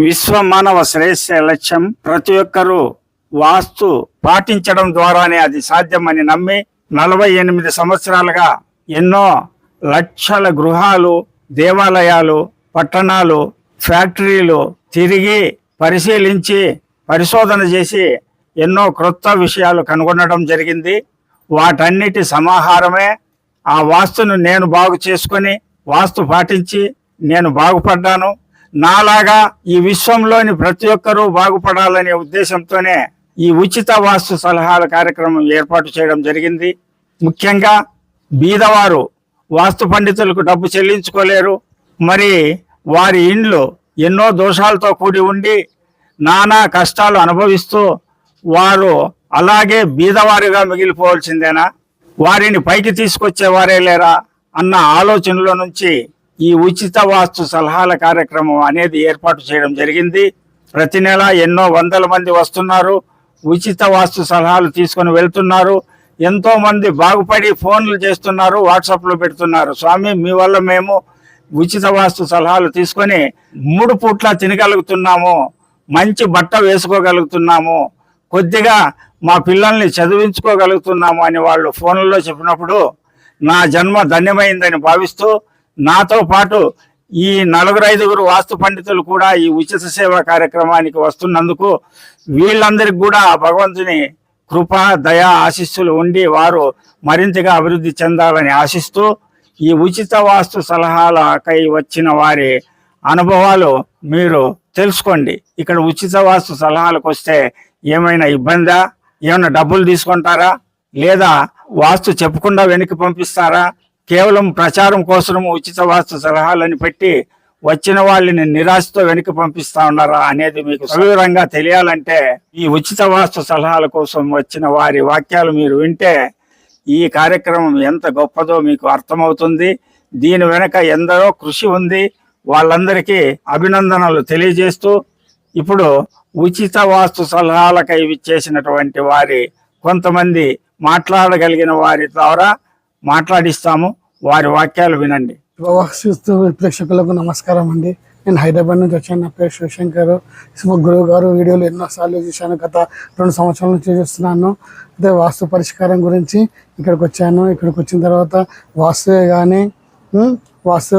విశ్వ మానవ శ్రేయస్సే లక్ష్యం ప్రతి ఒక్కరూ వాస్తు పాటించడం ద్వారానే అది సాధ్యమని నమ్మి నలభై ఎనిమిది సంవత్సరాలుగా ఎన్నో లక్షల గృహాలు దేవాలయాలు పట్టణాలు ఫ్యాక్టరీలు తిరిగి పరిశీలించి పరిశోధన చేసి ఎన్నో క్రొత్త విషయాలు కనుగొనడం జరిగింది. వాటన్నిటి సమాహారమే. ఆ వాస్తును నేను బాగు చేసుకొని వాస్తు పాటించి నేను బాగుపడ్డాను. నాలాగా ఈ విశ్వంలోని ప్రతి ఒక్కరూ బాగుపడాలనే ఉద్దేశంతోనే ఈ ఉచిత వాస్తు సలహాల కార్యక్రమం ఏర్పాటు చేయడం జరిగింది. ముఖ్యంగా బీదవారు వాస్తు పండితులకు డబ్బు చెల్లించుకోలేరు. మరి వారి ఇండ్లు ఎన్నో దోషాలతో కూడి ఉండి నానా కష్టాలు అనుభవిస్తూ వారు అలాగే బీదవారిగా మిగిలిపోవాల్సిందేనా? వారిని పైకి తీసుకొచ్చేవారే లేరా? అన్న ఆలోచనలో నుంచి ఈ ఉచిత వాస్తు సలహాల కార్యక్రమం అనేది ఏర్పాటు చేయడం జరిగింది. ప్రతి నెల ఎన్నో వందల మంది వస్తున్నారు. ఉచిత వాస్తు సలహాలు తీసుకొని వెళ్తున్నారు. ఎంతో మంది బాగుపడి ఫోన్లు చేస్తున్నారు వాట్సాప్లో పెడుతున్నారు. స్వామి మీ వల్ల మేము ఉచిత వాస్తు సలహాలు తీసుకొని మూడు పూట్ల తినగలుగుతున్నాము. మంచి బట్ట వేసుకోగలుగుతున్నాము. కొద్దిగా మా పిల్లల్ని చదివించుకోగలుగుతున్నాము అని వాళ్ళు ఫోన్లలో చెప్పినప్పుడు నా జన్మ ధన్యమైందని భావిస్తూ నాతో పాటు ఈ నలుగురు ఐదుగురు వాస్తు పండితులు కూడా ఈ ఉచిత సేవ కార్యక్రమానికి వస్తున్నందుకు వీళ్ళందరికీ కూడా భగవంతుని కృప దయ ఆశీస్సులు ఉండి వారు మరింతగా అభివృద్ధి చెందాలని ఆశిస్తూ ఈ ఉచిత వాస్తు సలహాలకై వచ్చిన వారి అనుభవాలు మీరు తెలుసుకోండి. ఇక్కడ ఉచిత వాస్తు సలహాలకు వస్తే ఏమైనా ఇబ్బందా? ఏమైనా డబ్బులు తీసుకుంటారా? లేదా వాస్తు చెప్పకుండా వెనక్కి పంపిస్తారా? కేవలం ప్రచారం కోసం ఉచిత వాస్తు సలహాలను పెట్టి వచ్చిన వాళ్ళని నిరాశతో వెనక్కి పంపిస్తా ఉన్నారా అనేది మీకు సవివరంగా తెలియాలంటే ఈ ఉచిత వాస్తు సలహాల కోసం వచ్చిన వారి వాక్యాలు మీరు వింటే ఈ కార్యక్రమం ఎంత గొప్పదో మీకు అర్థమవుతుంది. దీని వెనక ఎందరో కృషి ఉంది. వాళ్ళందరికీ అభినందనలు తెలియజేస్తూ ఇప్పుడు ఉచిత వాస్తు సలహాలకై చేసినటువంటి వారి కొంతమంది మాట్లాడగలిగిన వారి ద్వారా మాట్లాడిస్తాము. వారి వాక్యాలు వినండి. చూస్తూ ప్రేక్షకులకు నమస్కారం అండి. నేను హైదరాబాద్ నుంచి వచ్చాను. నా పేరు శివశంకర్. గురువు గారు వీడియోలు ఎన్నోసార్లు చూశాను. గత రెండు సంవత్సరాల నుంచి చూస్తున్నాను. అదే వాస్తు పరిష్కారం గురించి ఇక్కడికి వచ్చాను. ఇక్కడికి వచ్చిన తర్వాత వాస్తువే కానీ వాస్తు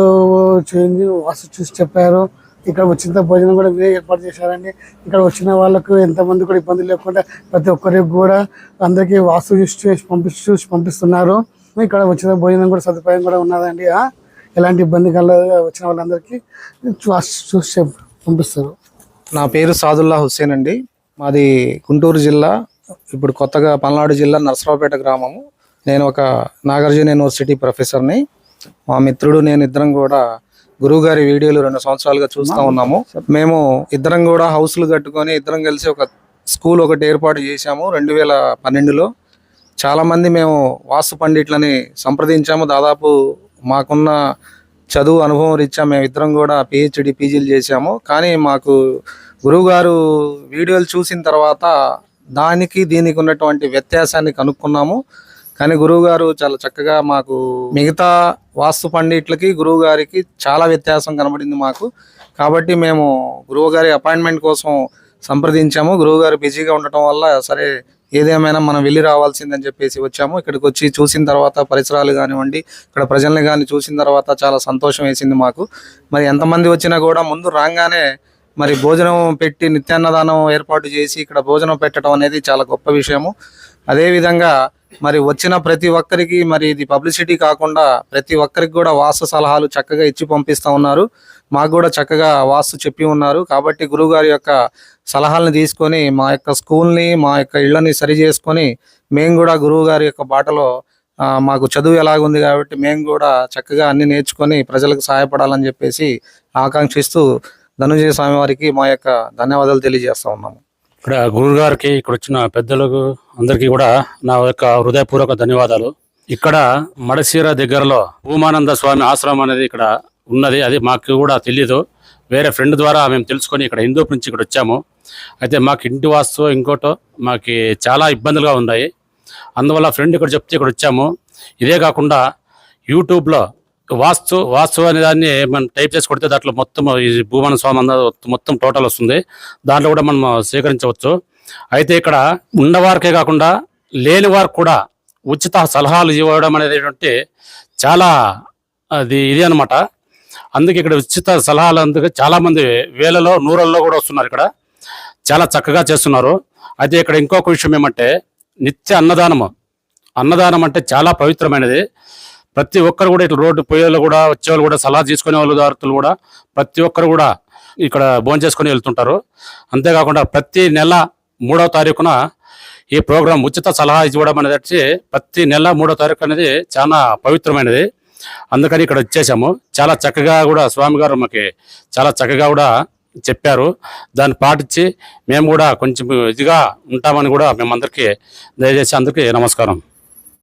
చేంజ్ వాస్తు చూసి చెప్పారు. ఇక్కడ వచ్చిన భోజనం కూడా మీరే ఏర్పాటు చేశారండి. ఇక్కడ వచ్చిన వాళ్ళకు ఎంతమంది కూడా ఇబ్బంది లేకుండా ప్రతి ఒక్కరికి కూడా అందరికీ వాస్తు చూసి చేసి పంపి చూసి పంపిస్తున్నారు. ఇక్కడ వచ్చిన భోజనం కూడా సదుపాయం కూడా ఉన్నదండి? ఎలాంటి ఇబ్బంది కల వచ్చిన వాళ్ళందరికీ చూసి పంపిస్తారు. నా పేరు సాదుల్లా హుస్సేన్ అండి. మాది గుంటూరు జిల్లా ఇప్పుడు కొత్తగా పల్నాడు జిల్లా నరసరావుపేట గ్రామము. నేను ఒక నాగార్జున యూనివర్సిటీ ప్రొఫెసర్ని. మా మిత్రుడు నేను ఇద్దరం కూడా గురువు గారి వీడియోలు రెండు సంవత్సరాలుగా చూస్తూ ఉన్నాము. మేము ఇద్దరం కూడా హౌస్లు కట్టుకొని ఇద్దరం కలిసి ఒక స్కూల్ ఒకటి ఏర్పాటు చేశాము రెండు వేల పన్నెండులో. చాలామంది మేము వాస్తు పండిట్లని సంప్రదించాము. దాదాపు మాకున్న చదువు అనుభవం రీత్యా మేము ఇద్దరం కూడా పిహెచ్డి పీజీలు చేశాము. కానీ మాకు గురువుగారు వీడియోలు చూసిన తర్వాత దానికి దీనికి ఉన్నటువంటి వ్యత్యాసాన్ని కనుక్కున్నాము. కానీ గురువుగారు చాలా చక్కగా మాకు మిగతా వాస్తు పండిట్లకి గురువుగారికి చాలా వ్యత్యాసం కనబడింది మాకు. కాబట్టి మేము గురువుగారి అపాయింట్మెంట్ కోసం సంప్రదించాము. గురువుగారు బిజీగా ఉండటం వల్ల సరే ఏదేమైనా మనం వెళ్ళి రావాల్సిందని చెప్పేసి వచ్చాము. ఇక్కడికి వచ్చి చూసిన తర్వాత పరిసరాలు కానివ్వండి ఇక్కడ ప్రజల్ని కానీ చూసిన తర్వాత చాలా సంతోషం వేసింది మాకు. మరి ఎంతమంది వచ్చినా కూడా ముందు రాగానే మరి భోజనం పెట్టి నిత్యాన్నదానం ఏర్పాటు చేసి ఇక్కడ భోజనం పెట్టడం అనేది చాలా గొప్ప విషయము. అదేవిధంగా మరి వచ్చిన ప్రతి ఒక్కరికి మరి ఇది పబ్లిసిటీ కాకుండా ప్రతి ఒక్కరికి కూడా వాస్తు సలహాలు చక్కగా ఇచ్చి పంపిస్తూ ఉన్నారు. మాకు కూడా చక్కగా వాస్తు చెప్పి ఉన్నారు. కాబట్టి గురువుగారి యొక్క సలహాలను తీసుకొని మా యొక్క స్కూల్ని మా యొక్క ఇళ్ళని సరి చేసుకొని మేము కూడా గురువు గారి యొక్క బాటలో మాకు చదువు ఎలాగుంది కాబట్టి మేము కూడా చక్కగా అన్ని నేర్చుకొని ప్రజలకు సహాయపడాలని చెప్పేసి ఆకాంక్షిస్తూ ధనుంజయ స్వామి వారికి మా యొక్క ధన్యవాదాలు తెలియజేస్తూ ఉన్నాము. ఇక్కడ గురువు గారికి ఇక్కడ వచ్చిన పెద్దలకు అందరికీ కూడా నా యొక్క హృదయపూర్వక ధన్యవాదాలు. ఇక్కడ మడసీర దగ్గరలో భూమానంద స్వామి ఆశ్రమం అనేది ఇక్కడ ఉన్నది. అది మాకు కూడా తెలియదు వేరే ఫ్రెండ్ ద్వారా మేము తెలుసుకొని ఇక్కడ హిందూపు నుంచి ఇక్కడ వచ్చాము. అయితే మాకు ఇంటి వాస్తు ఇంకోటో మాకు చాలా ఇబ్బందులుగా ఉన్నాయి. అందువల్ల ఫ్రెండ్ ఇక్కడ చెప్తే ఇక్కడ వచ్చాము. ఇదే కాకుండా యూట్యూబ్లో వాస్తు వాస్తు అనే దాన్ని మనం టైప్ చేసి కొడితే దాంట్లో మొత్తం ఈ భూమాన స్వామి మొత్తం టోటల్ వస్తుంది. దాంట్లో కూడా మనం స్వీకరించవచ్చు. అయితే ఇక్కడ ఉన్నవారికే కాకుండా లేని వారికి కూడా ఉచిత సలహాలు ఇవ్వడం అనేది చాలా అది ఇది అన్నమాట. అందుకే ఇక్కడ ఉచిత సలహాలు అందుకే చాలామంది వేలలో నూరల్లో కూడా వస్తున్నారు ఇక్కడ. చాలా చక్కగా చేస్తున్నారు. అయితే ఇక్కడ ఇంకొక విషయం ఏమంటే నిత్య అన్నదానము. అన్నదానం అంటే చాలా పవిత్రమైనది. ప్రతి ఒక్కరు కూడా ఇట్లా రోడ్డు పోయేవాళ్ళు కూడా వచ్చేవాళ్ళు కూడా సలహా తీసుకునే వాళ్ళు దారుతులు కూడా ప్రతి ఒక్కరు కూడా ఇక్కడ భోజనం చేసుకుని వెళ్తుంటారు. అంతేకాకుండా ప్రతి నెల మూడవ తారీఖున ఈ ప్రోగ్రాం ఉచిత సలహా ఇవ్వడం అనేది వచ్చి ప్రతి నెల మూడో తారీఖు అనేది చాలా పవిత్రమైనది. అందుకని ఇక్కడ వచ్చేసాము. చాలా చక్కగా కూడా స్వామి గారు మాకు చాలా చక్కగా కూడా చెప్పారు. దాన్ని పాటించి మేము కూడా కొంచెం ఇదిగా ఉంటామని కూడా మేమందరికీ దయచేసి అందరికీ నమస్కారం.